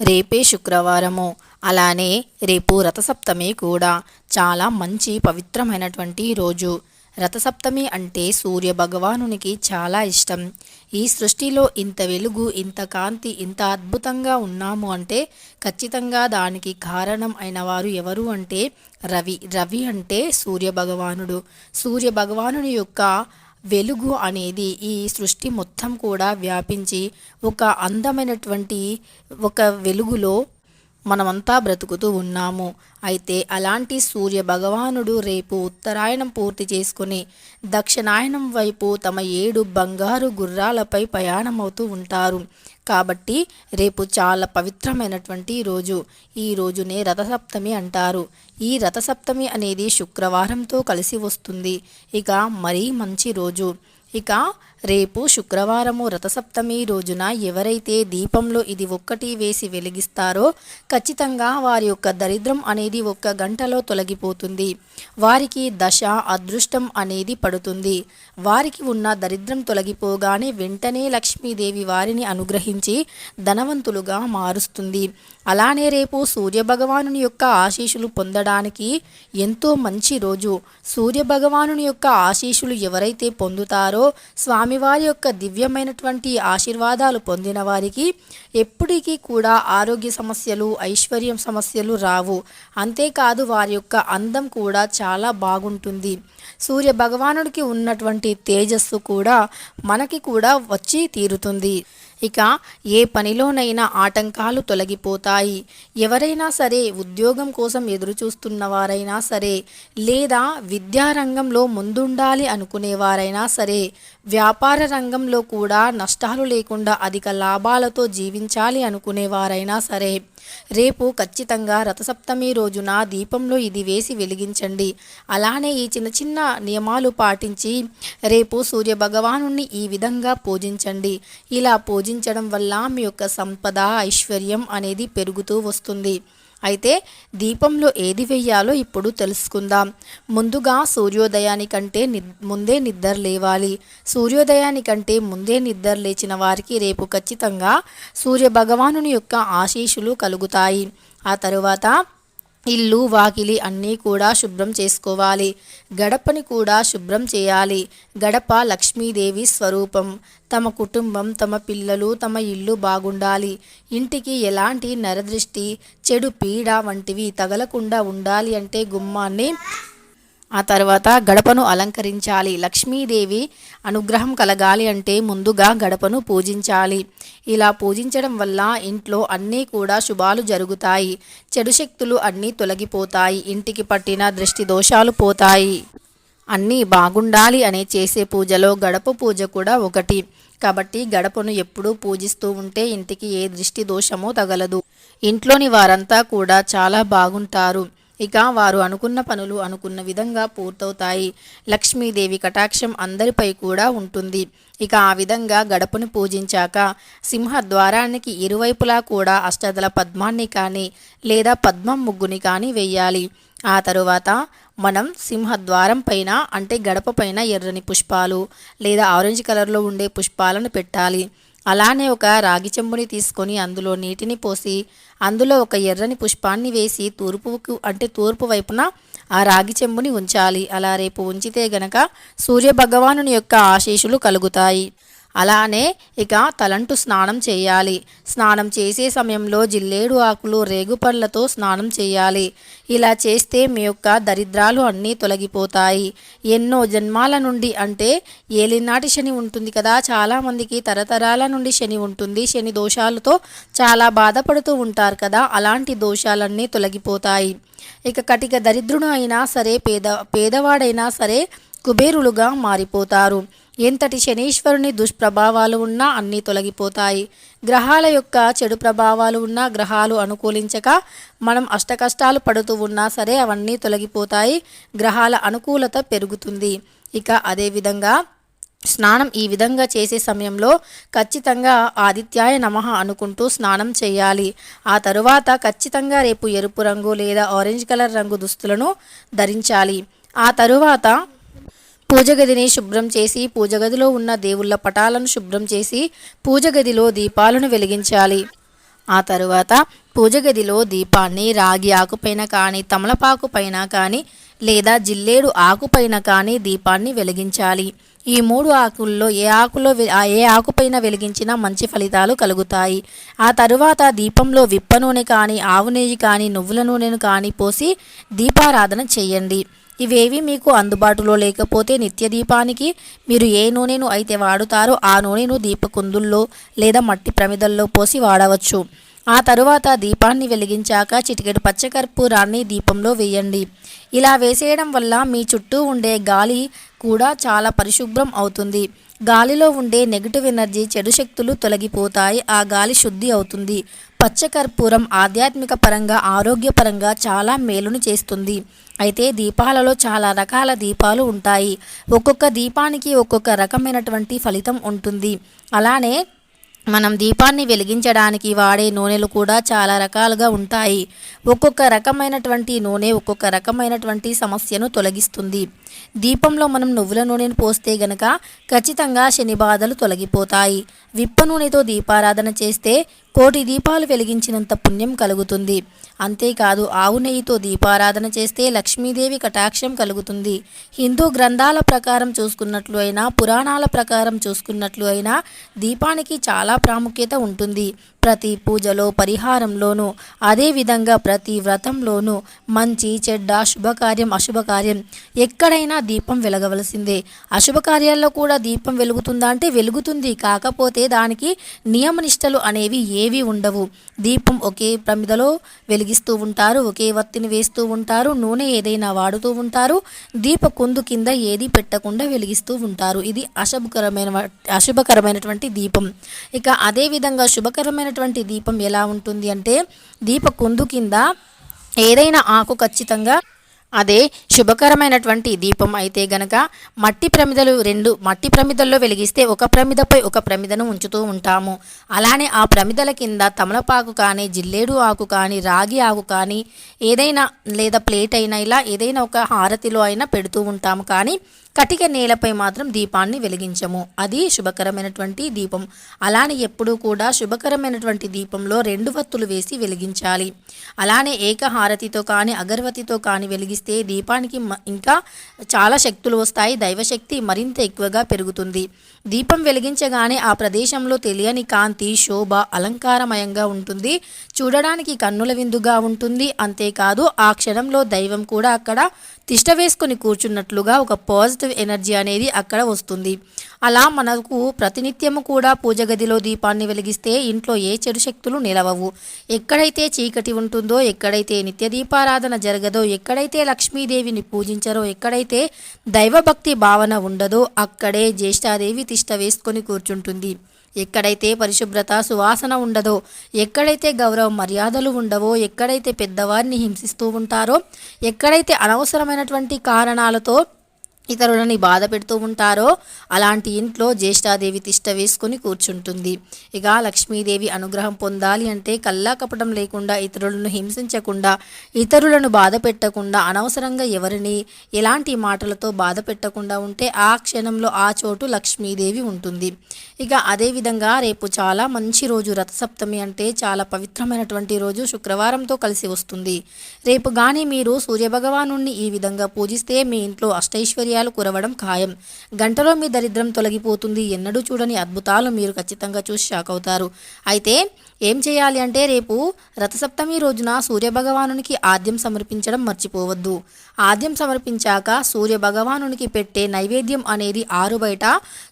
రేపే శుక్రవారము. అలానే రేపు రథసప్తమి కూడా. చాలా మంచి పవిత్రమైనటువంటి రోజు. రథసప్తమి అంటే సూర్య భగవానునికి చాలా ఇష్టం. ఈ సృష్టిలో ఇంత వెలుగు ఇంత కాంతి ఇంత అద్భుతంగా ఉన్నాము అంటే ఖచ్చితంగా దానికి కారణం అయిన వారు ఎవరు అంటే రవి. రవి అంటే సూర్య భగవానుడు. సూర్య భగవానుని యొక్క వెలుగు అనేది ఈ సృష్టి మొత్తం కూడా వ్యాపించి ఒక అందమైనటువంటి ఒక వెలుగులో మనమంతా బ్రతుకుతూ ఉన్నాము. అయితే అలాంటి సూర్య భగవానుడు రేపు ఉత్తరాయణం పూర్తి చేసుకుని దక్షిణాయనం వైపు తమ ఏడు బంగారు గుర్రాలపై ప్రయాణమవుతూ ఉంటారు. కాబట్టి రేపు చాలా పవిత్రమైనటువంటి రోజు. ఈ రోజునే రథసప్తమి అంటారు. ఈ రథసప్తమి అనేది శుక్రవారంతో కలిసి వస్తుంది. ఇక మరీ మంచి రోజు. ఇక రేపు శుక్రవారము రథసప్తమి రోజున ఎవరైతే దీపంలో ఇది ఒక్కటి వేసి వెలిగిస్తారో ఖచ్చితంగా వారి యొక్క దరిద్రం అనేది ఒక్క గంటలో తొలగిపోతుంది. వారికి దశ అదృష్టం అనేది పడుతుంది. వారికి ఉన్న దరిద్రం తొలగిపోగానే వెంటనే లక్ష్మీదేవి వారిని అనుగ్రహించి ధనవంతులుగా మారుస్తుంది. అలానే రేపు సూర్యభగవాను యొక్క ఆశీషులు పొందడానికి ఎంతో మంచి రోజు. సూర్యభగవాను యొక్క ఆశీషులు ఎవరైతే పొందుతారో స్వామి స్వామివారి యొక్క దివ్యమైనటువంటి ఆశీర్వాదాలు పొందిన వారికి ఎప్పటికీ కూడా ఆరోగ్య సమస్యలు ఐశ్వర్యం సమస్యలు రావు. అంతేకాదు వారి యొక్క అందం కూడా చాలా బాగుంటుంది. సూర్య భగవానుడికి ఉన్నటువంటి తేజస్సు కూడా మనకి కూడా వచ్చి తీరుతుంది. ఇక ఏ పనిలోనైనా ఆటంకాలు తొలగిపోతాయి. ఎవరైనా సరే ఉద్యోగం కోసం ఎదురుచూస్తున్న వారైనా సరే లేదా విద్యారంగంలో ముందుండాలి అనుకునేవారైనా సరే వ్యాపార రంగంలో కూడా నష్టాలు లేకుండా అధిక లాభాలతో జీవించాలి అనుకునేవారైనా సరే రేపు ఖచ్చితంగా రథసప్తమి రోజున దీపంలో ఇది వేసి వెలిగించండి. అలానే ఈ చిన్న చిన్న నియమాలు పాటించి రేపు సూర్య భగవాను ఈ విధంగా పూజించండి. ఇలా పూజించడం వల్ల మీ యొక్క సంపద ఐశ్వర్యం అనేది పెరుగుతూ వస్తుంది. అయితే దీపంలో ఏది వెయ్యాలో ఇప్పుడు తెలుసుకుందాం. ముందుగా సూర్యోదయానికంటే ని ముందే నిద్ర లేవాలి. సూర్యోదయానికంటే ముందే నిద్ర లేచిన వారికి రేపు ఖచ్చితంగా సూర్య భగవానుని యొక్క ఆశీస్సులు కలుగుతాయి. ఆ తరువాత ఇల్లు వాకిలి అన్నీ కూడా శుభ్రం చేసుకోవాలి. గడపని కూడా శుభ్రం చేయాలి. గడప లక్ష్మీదేవి స్వరూపం. తమ కుటుంబం తమ పిల్లలు తమ ఇల్లు బాగుండాలి. ఇంటికి ఎలాంటి నరదృష్టి చెడు పీడ వంటివి తగలకుండా ఉండాలి అంటే గుమ్మాన్ని ఆ తర్వాత గడపను అలంకరించాలి. లక్ష్మీదేవి అనుగ్రహం కలగాలి అంటే ముందుగా గడపను పూజించాలి. ఇలా పూజించడం వల్ల ఇంట్లో అన్నీ కూడా శుభాలు జరుగుతాయి. చెడు శక్తులు అన్నీ తొలగిపోతాయి. ఇంటికి పట్టిన దృష్టి దోషాలు పోతాయి. అన్నీ బాగుండాలి అనే చేసే పూజలో గడప పూజ కూడా ఒకటి. కాబట్టి గడపను ఎప్పుడూ పూజిస్తూ ఉంటే ఇంటికి ఏ దృష్టి దోషమో తగలదు. ఇంట్లోని వారంతా కూడా చాలా బాగుంటారు. ఇక వారు అనుకున్న పనులు అనుకున్న విధంగా పూర్తవుతాయి. లక్ష్మీదేవి కటాక్షం అందరిపై కూడా ఉంటుంది. ఇక ఆ విధంగా గడపను పూజించాక సింహ ద్వారానికి ఇరువైపులా కూడా అష్టదల పద్మాన్ని కానీ లేదా పద్మం ముగ్గుని కానీ వెయ్యాలి. ఆ తరువాత మనం సింహద్వారం పైన అంటే గడప పైన ఎర్రని పుష్పాలు లేదా ఆరెంజ్ కలర్లో ఉండే పుష్పాలను పెట్టాలి. అలానే ఒక రాగి చెంబుని తీసుకొని అందులో నీటిని పోసి అందులో ఒక ఎర్రని పుష్పాన్ని వేసి తూర్పుకు అంటే తూర్పు వైపున ఆ రాగి చెంబుని ఉంచాలి. అలా రేపు ఉంచితే గనక సూర్య భగవానుని యొక్క ఆశీషులు కలుగుతాయి. అలానే ఇక తలంటు స్నానం చేయాలి. స్నానం చేసే సమయంలో జిల్లేడు ఆకులు రేగుపళ్ళతో స్నానం చేయాలి. ఇలా చేస్తే మీ యొక్క దరిద్రాలు అన్నీ తొలగిపోతాయి. ఎన్నో జన్మాల నుండి అంటే ఏలినాటి శని ఉంటుంది కదా. చాలామందికి తరతరాల నుండి శని ఉంటుంది. శని దోషాలతో చాలా బాధపడుతూ ఉంటారు కదా. అలాంటి దోషాలన్నీ తొలగిపోతాయి. ఇక కటిక దరిద్రుడు అయినా సరే పేద పేదవాడైనా సరే కుబేరులుగా మారిపోతారు. ఎంతటి శనీశ్వరుని దుష్ప్రభావాలు ఉన్నా అన్నీ తొలగిపోతాయి. గ్రహాల యొక్క చెడు ప్రభావాలు ఉన్నా గ్రహాలు అనుకూలించక మనం అష్టకష్టాలు పడుతూ ఉన్నా సరే అవన్నీ తొలగిపోతాయి. గ్రహాల అనుకూలత పెరుగుతుంది. ఇక అదేవిధంగా స్నానం ఈ విధంగా చేసే సమయంలో ఖచ్చితంగా ఆదిత్యాయ నమః అనుకుంటూ స్నానం చేయాలి. ఆ తరువాత ఖచ్చితంగా రేపు ఎరుపు రంగు లేదా ఆరెంజ్ కలర్ రంగు దుస్తులను ధరించాలి. ఆ తరువాత పూజ గదిని శుభ్రం చేసి పూజ గదిలో ఉన్న దేవుళ్ళ పటాలను శుభ్రం చేసి పూజ గదిలో దీపాలను వెలిగించాలి. ఆ తరువాత పూజ గదిలో దీపాన్ని రాగి ఆకుపైన కానీ తమలపాకు పైన కానీ లేదా జిల్లేడు ఆకుపైన కానీ దీపాన్ని వెలిగించాలి. ఈ మూడు ఆకుల్లో ఏ ఆకులో ఏ ఆకుపైన వెలిగించినా మంచి ఫలితాలు కలుగుతాయి. ఆ తరువాత దీపంలో విప్ప నూనె కానీ ఆవు నెయ్యి కానీ నువ్వుల నూనెను కానీ పోసి దీపారాధన చేయండి. ఇవేవి మీకు అందుబాటులో లేకపోతే నిత్య దీపానికి మీరు ఏ నూనెను అయితే వాడుతారో ఆ నూనెను దీపకుందుల్లో లేదా మట్టి ప్రమిదల్లో పోసి వాడవచ్చు. ఆ తరువాత దీపాన్ని వెలిగించాక చిటికెడు పచ్చకర్పూరాన్ని దీపంలో వేయండి. ఇలా వేసేయడం వల్ల మీ చుట్టూ ఉండే గాలి కూడా చాలా పరిశుభ్రం అవుతుంది. గాలిలో ఉండే నెగిటివ్ ఎనర్జీ చెడు శక్తులు తొలగిపోతాయి. ఆ గాలి శుద్ధి అవుతుంది. పచ్చకర్పూరం ఆధ్యాత్మిక పరంగా ఆరోగ్యపరంగా చాలా మేలును చేస్తుంది. అయితే దీపాలలో చాలా రకాల దీపాలు ఉంటాయి. ఒక్కొక్క దీపానికి ఒక్కొక్క రకమైనటువంటి ఫలితం ఉంటుంది. అలానే మనం దీపాన్ని వెలిగించడానికి వాడే నూనెలు కూడా చాలా రకాలుగా ఉంటాయి. ఒక్కొక్క రకమైనటువంటి నూనె ఒక్కొక్క రకమైనటువంటి సమస్యను తొలగిస్తుంది. దీపంలో మనం నువ్వుల నూనెను పోస్తే గనక ఖచ్చితంగా శని బాధలు తొలగిపోతాయి. విప్ప నూనెతో దీపారాధన చేస్తే కోటి దీపాలు వెలిగించినంత పుణ్యం కలుగుతుంది. అంతేకాదు ఆవు నెయ్యితో దీపారాధన చేస్తే లక్ష్మీదేవి కటాక్షం కలుగుతుంది. హిందూ గ్రంథాల ప్రకారం చూసుకున్నట్లు అయినా పురాణాల ప్రకారం చూసుకున్నట్లు అయినా దీపానికి చాలా ప్రాముఖ్యత ఉంటుంది. ప్రతి పూజలో పరిహారంలోనూ అదేవిధంగా ప్రతి వ్రతంలోనూ మంచి చెడ్డ శుభకార్యం అశుభకార్యం. ఎక్కడైనా దీపం వెలగవలసిందే. అశుభకార్యాల్లో కూడా దీపం వెలుగుతుందా అంటే వెలుగుతుంది. కాకపోతే దానికి నియమనిష్టలు అనేవి ఏవి ఉండవు. దీపం ఒకే ప్రమిదలో వెలిగిస్తూ ఉంటారు ఒకే వత్తిని వేస్తూ ఉంటారు నూనె ఏదైనా వాడుతూ ఉంటారు దీప కుందు కింద ఏది పెట్టకుండా వెలిగిస్తూ ఉంటారు. ఇది అశుభకరమైన అశుభకరమైనటువంటి దీపం. ఇక అదేవిధంగా ఉన్నటువంటి దీపం ఎలా ఉంటుంది అంటే దీప కుందు కింద ఏదైనా ఆకు ఖచ్చితంగా అదే శుభకరమైనటువంటి దీపం అయితే గనక మట్టి ప్రమిదలు రెండు మట్టి ప్రమిదల్లో వెలిగిస్తే ఒక ప్రమిదపై ఒక ప్రమిదను ఉంచుతూ ఉంటాము. అలానే ఆ ప్రమిదల కింద తమలపాకు కానీ జిల్లేడు ఆకు కానీ రాగి ఆకు కానీ ఏదైనా లేదా ప్లేట్ అయినా ఇలా ఏదైనా ఒక హారతిలో అయినా పెడుతూ ఉంటాము. కానీ కటిక నేలపై మాత్రం దీపాన్ని వెలిగించము. అది శుభకరమైనటువంటి దీపం. అలానే ఎప్పుడూ కూడా శుభకరమైనటువంటి దీపంలో రెండు వత్తులు వేసి వెలిగించాలి. అలానే ఏకహారతితో కానీ అగరవతితో కానీ వెలిగిస్తే దీపానికి ఇంకా చాలా శక్తులు వస్తాయి. దైవశక్తి మరింత ఎక్కువగా పెరుగుతుంది. దీపం వెలిగించగానే ఆ ప్రదేశంలో తెలియని కాంతి శోభ అలంకారమయంగా ఉంటుంది. చూడడానికి కన్నుల విందుగా ఉంటుంది. అంతేకాదు ఆ క్షణంలో దైవం కూడా అక్కడ తిష్ట వేసుకొని కూర్చున్నట్లుగా ఒక పాజిటివ్ ఎనర్జీ అనేది అక్కడ వస్తుంది. అలా మనకు ప్రతినిత్యము కూడా పూజ గదిలో దీపాన్ని వెలిగిస్తే ఇంట్లో ఏ చెడు శక్తులు నిలవవు. ఎక్కడైతే చీకటి ఉంటుందో ఎక్కడైతే నిత్య దీపారాధన జరగదో ఎక్కడైతే లక్ష్మీదేవిని పూజించరో ఎక్కడైతే దైవభక్తి భావన ఉండదో అక్కడే జ్యేష్ఠాదేవి తిష్ట వేసుకొని కూర్చుంటుంది. ఎక్కడైతే పరిశుభ్రత సువాసన ఉండదో ఎక్కడైతే గౌరవ మర్యాదలు ఉండవో ఎక్కడైతే పెద్దవారిని హింసిస్తూ ఉంటారో ఎక్కడైతే అనవసరమైనటువంటి కారణాలతో ఇతరులని బాధ పెడుతూ ఉంటారో అలాంటి ఇంట్లో జ్యేష్ఠాదేవి తిష్ట వేసుకొని కూర్చుంటుంది. ఇక లక్ష్మీదేవి అనుగ్రహం పొందాలి అంటే కల్లా కపటం లేకుండా ఇతరులను హింసించకుండా ఇతరులను బాధ పెట్టకుండా అనవసరంగా ఎవరిని ఎలాంటి మాటలతో బాధ పెట్టకుండా ఉంటే ఆ క్షణంలో ఆ చోటు లక్ష్మీదేవి ఉంటుంది. ఇక అదేవిధంగా రేపు చాలా మంచి రోజు రథసప్తమి అంటే చాలా పవిత్రమైనటువంటి రోజు శుక్రవారంతో కలిసి వస్తుంది. రేపు కానీ మీరు సూర్యభగవాను ఈ విధంగా పూజిస్తే మీ ఇంట్లో అష్టైశ్వర్యాలు కురవడం ఖాయం. గంటలో మీ దరిద్రం తొలగిపోతుంది. ఎన్నడూ చూడని అద్భుతాలు మీరు ఖచ్చితంగా చూసి షాక్ అవుతారు. అయితే ఏం చేయాలి అంటే రేపు రథసప్తమి రోజున సూర్యభగవానునికి ఆద్యం సమర్పించడం మర్చిపోవద్దు. ఆద్యం సమర్పించాక సూర్య భగవానునికి పెట్టే నైవేద్యం అనేది ఆరు బయట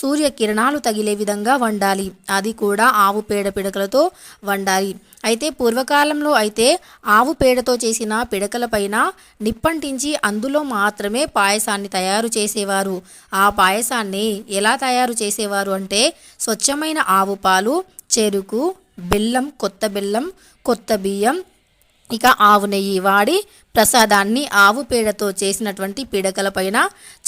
సూర్య కిరణాలు తగిలే విధంగా వండాలి. అది కూడా ఆవు పేడ పిడకలతో వండాలి. అయితే పూర్వకాలంలో అయితే ఆవు పేడతో చేసిన పిడకలపైన నిప్పంటించి అందులో మాత్రమే పాయసాన్ని తయారు చేసేవారు. ఆ పాయసాన్ని ఎలా తయారు చేసేవారు అంటే స్వచ్ఛమైన ఆవు పాలు చెరుకు బెల్లం కొత్త బెల్లం కొత్త బియ్యం ఇక ఆవు నెయ్యి వాడి ప్రసాదాన్ని ఆవు పేడతో చేసినటువంటి పీడకలపైన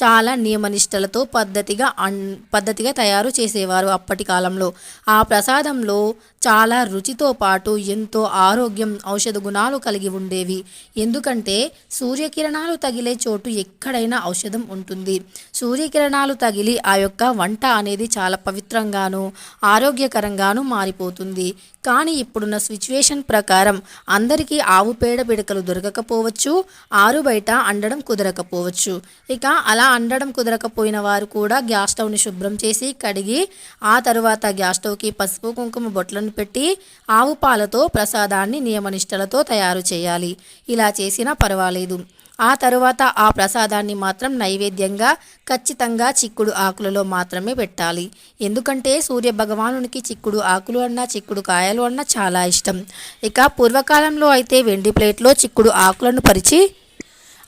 చాలా నియమనిష్టలతో పద్ధతిగా అన్ పద్ధతిగా తయారు చేసేవారు అప్పటి కాలంలో. ఆ ప్రసాదంలో చాలా రుచితో పాటు ఎంతో ఆరోగ్యం ఔషధ గుణాలు కలిగి ఉండేవి. ఎందుకంటే సూర్యకిరణాలు తగిలే చోటు ఎక్కడైనా ఔషధం ఉంటుంది. సూర్యకిరణాలు తగిలి ఆ యొక్క వంట అనేది చాలా పవిత్రంగాను ఆరోగ్యకరంగాను మారిపోతుంది. కానీ ఇప్పుడున్న సిచ్యువేషన్ ప్రకారం అందరికీ ఆవు పేడ పిడకలు దొరకకపోవచ్చు ఆరు బయట అండడం కుదరకపోవచ్చు. ఇక అలా అండడం కుదరకపోయిన వారు కూడా గ్యాస్ స్టవ్ని శుభ్రం చేసి కడిగి ఆ తరువాత గ్యాస్ స్టవ్కి పసుపు కుంకుమ బొట్లను పెట్టి ఆవు పాలతో ప్రసాదాన్ని నియమనిష్టలతో తయారు చేయాలి. ఇలా చేసినా పర్వాలేదు. ఆ తరువాత ఆ ప్రసాదాన్ని మాత్రం నైవేద్యంగా ఖచ్చితంగా చిక్కుడు ఆకులలో మాత్రమే పెట్టాలి. ఎందుకంటే సూర్య భగవానునికి చిక్కుడు ఆకులు అన్నా చిక్కుడు కాయలు అన్నా చాలా ఇష్టం. ఇక పూర్వకాలంలో అయితే వెండి ప్లేట్లో చిక్కుడు ఆకులను పరిచి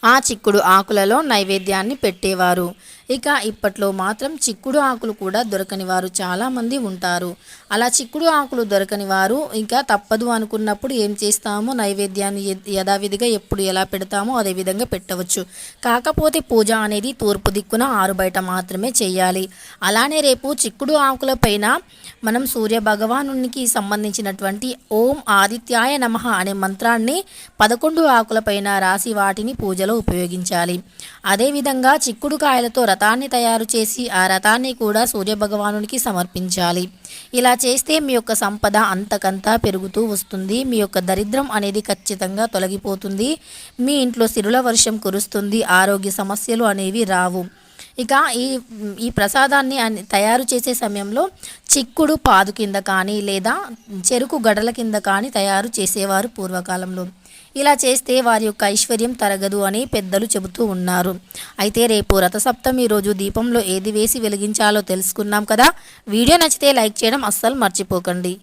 ఆ చిక్కుడు ఆకులలో నైవేద్యాన్ని పెట్టేవారు. ఇక ఇప్పట్లో మాత్రం చిక్కుడు ఆకులు కూడా దొరకని వారు చాలామంది ఉంటారు. అలా చిక్కుడు ఆకులు దొరకని వారు ఇంకా తప్పదు అనుకున్నప్పుడు ఏం చేస్తామో నైవేద్యాన్ని యథావిధిగా ఎప్పుడు ఎలా పెడతామో అదే విధంగా పెట్టవచ్చు. కాకపోతే పూజ అనేది తూర్పు దిక్కున ఆరు బయట మాత్రమే చేయాలి. అలానే రేపు చిక్కుడు ఆకుల పైన మనం సూర్య భగవానునికి సంబంధించినటువంటి ఓం ఆదిత్యాయ నమః అనే మంత్రాన్ని పదకొండు ఆకులపైన రాసి వాటిని పూజలో ఉపయోగించాలి. అదేవిధంగా చిక్కుడు కాయలతో రత్ రథాన్ని తయారు చేసి ఆ రథాన్ని కూడా సూర్య భగవానునికి సమర్పించాలి. ఇలా చేస్తే మీ యొక్క సంపద అంతకంతా పెరుగుతూ వస్తుంది. మీ యొక్క దరిద్రం అనేది ఖచ్చితంగా తొలగిపోతుంది. మీ ఇంట్లో సిరుల వర్షం కురుస్తుంది. ఆరోగ్య సమస్యలు అనేవి రావు. ఇక ఈ ఈ ప్రసాదాన్ని అన్- తయారు చేసే సమయంలో చిక్కుడు పాదు కింద కానీ లేదా చెరుకు గడల కింద కానీ తయారు చేసేవారు పూర్వకాలంలో. ఇలా చేస్తే వారి యొక్క ఐశ్వర్యం తరగదు అని పెద్దలు చెబుతూ ఉన్నారు. అయితే రేపు రథసప్తమి రోజు దీపంలో ఏది వేసి వెలిగించాలో తెలుసుకున్నాం కదా. వీడియో నచ్చితే లైక్ చేయడం అస్సలు మర్చిపోకండి.